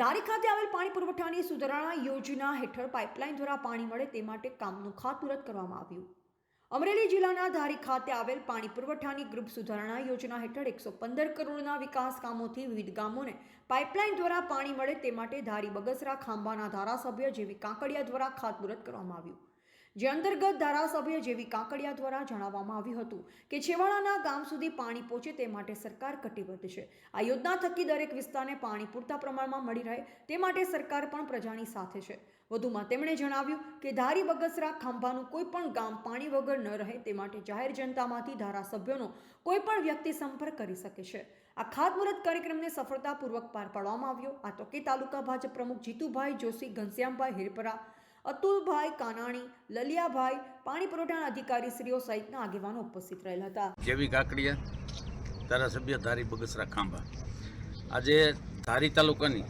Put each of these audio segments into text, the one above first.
ધારી ખાતે આવેલ પાણી પુરવઠાની સુધારણા યોજના હેઠળ પાઇપલાઇન દ્વારા પાણી મળે તે માટે કામનું ખાતમુહૂર્ત કરવામાં આવ્યું. અમરેલી જિલ્લાના ધારી ખાતે આવેલ પાણી પુરવઠાની ગ્રુપ સુધારણા યોજના હેઠળ એકસો પંદર કરોડના વિકાસ કામોથી વિવિધ ગામોને પાઇપલાઇન દ્વારા પાણી મળે તે માટે ધારી બગસરા ખાંભાના ધારાસભ્ય જેવી કાંકડિયા દ્વારા ખાતમુહૂર્ત કરવામાં આવ્યું. જે અંતર્ગત ધારાસભ્ય જેવી કાંકડિયા દ્વારા જણાવવામાં આવ્યું હતું કે છેવાડાના ગામ સુધી પાણી પહોંચે તે માટે સરકાર કટિબદ્ધ છે. આ યોજના થકી દરેક વિસ્તારને પાણી પૂરતા પ્રમાણમાં મળી રહે તે માટે સરકાર પણ પ્રજાની સાથે છે. વધુમાં તેમણે જણાવ્યું કે ધારી બગસરા ખાંભાનું કોઈ પણ ગામ પાણી વગર ન રહે તે માટે જાહેર જનતામાંથી ધારાસભ્યોનો કોઈ પણ વ્યક્તિ સંપર્ક કરી શકે છે. આ ખાતમુહૂર્ત કાર્યક્રમને સફળતાપૂર્વક પાર પાડવામાં આવ્યો. આ કે તાલુકા ભાજપ પ્રમુખ જીતુભાઈ જોશી, ઘનશ્યામભાઈ હિરપરા અતુલભાઈ કાનાણી, લલિયાભાઈ, પાણી પુરવઠાના અધિકારીશ્રીઓ સહિતના આગેવાનો ઉપસ્થિત રહેલા હતા. જેવી કાકડિયા ધારાસભ્ય ધારી બગસરા ખાંભા. આજે ધારી તાલુકાની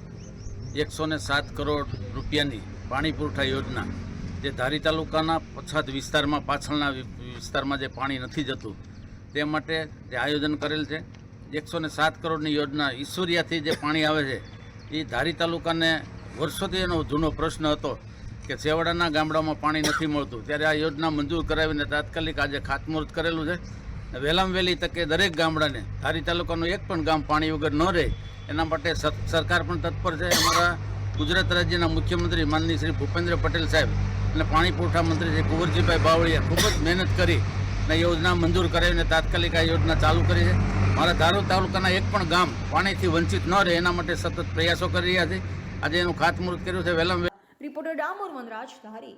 એકસો ને સાત કરોડ રૂપિયાની પાણી પુરવઠા યોજના, જે ધારી તાલુકાના પછાત વિસ્તારમાં, પાછળના વિસ્તારમાં જે પાણી નથી જતું, તે માટે જે આયોજન કરેલ છે, એકસો ને સાત કરોડની યોજના ઈશ્વરિયાથી જે પાણી આવે છે એ ધારી તાલુકાને વર્ષોથી એનો જૂનો પ્રશ્ન હતો કે છેવાડાના ગામડામાં પાણી નથી મળતું. ત્યારે આ યોજના મંજૂર કરાવીને તાત્કાલિક આજે ખાતમુહૂર્ત કરેલું છે. વહેલામાં વહેલી તકે દરેક ગામડાને, ધારી તાલુકાનું એક પણ ગામ પાણી વગર ન રહે, એના માટે સરકાર પણ તત્પર છે. અમારા ગુજરાત રાજ્યના મુખ્યમંત્રી માનની શ્રી ભૂપેન્દ્ર પટેલ સાહેબ અને પાણી પુરવઠા મંત્રી શ્રી કુંવરજીભાઈ બાવળીએ ખૂબ જ મહેનત કરી અને યોજના મંજૂર કરાવીને તાત્કાલિક આ યોજના ચાલુ કરી છે. મારા ધારો તાલુકાના એક પણ ગામ પાણીથી વંચિત ન રહે, એના માટે સતત પ્રયાસો કરી રહ્યા છે. આજે એનું ખાતમુહૂર્ત કર્યું છે. વહેલામાં રિપોર્ટર ડામોર વનરાજ ધારી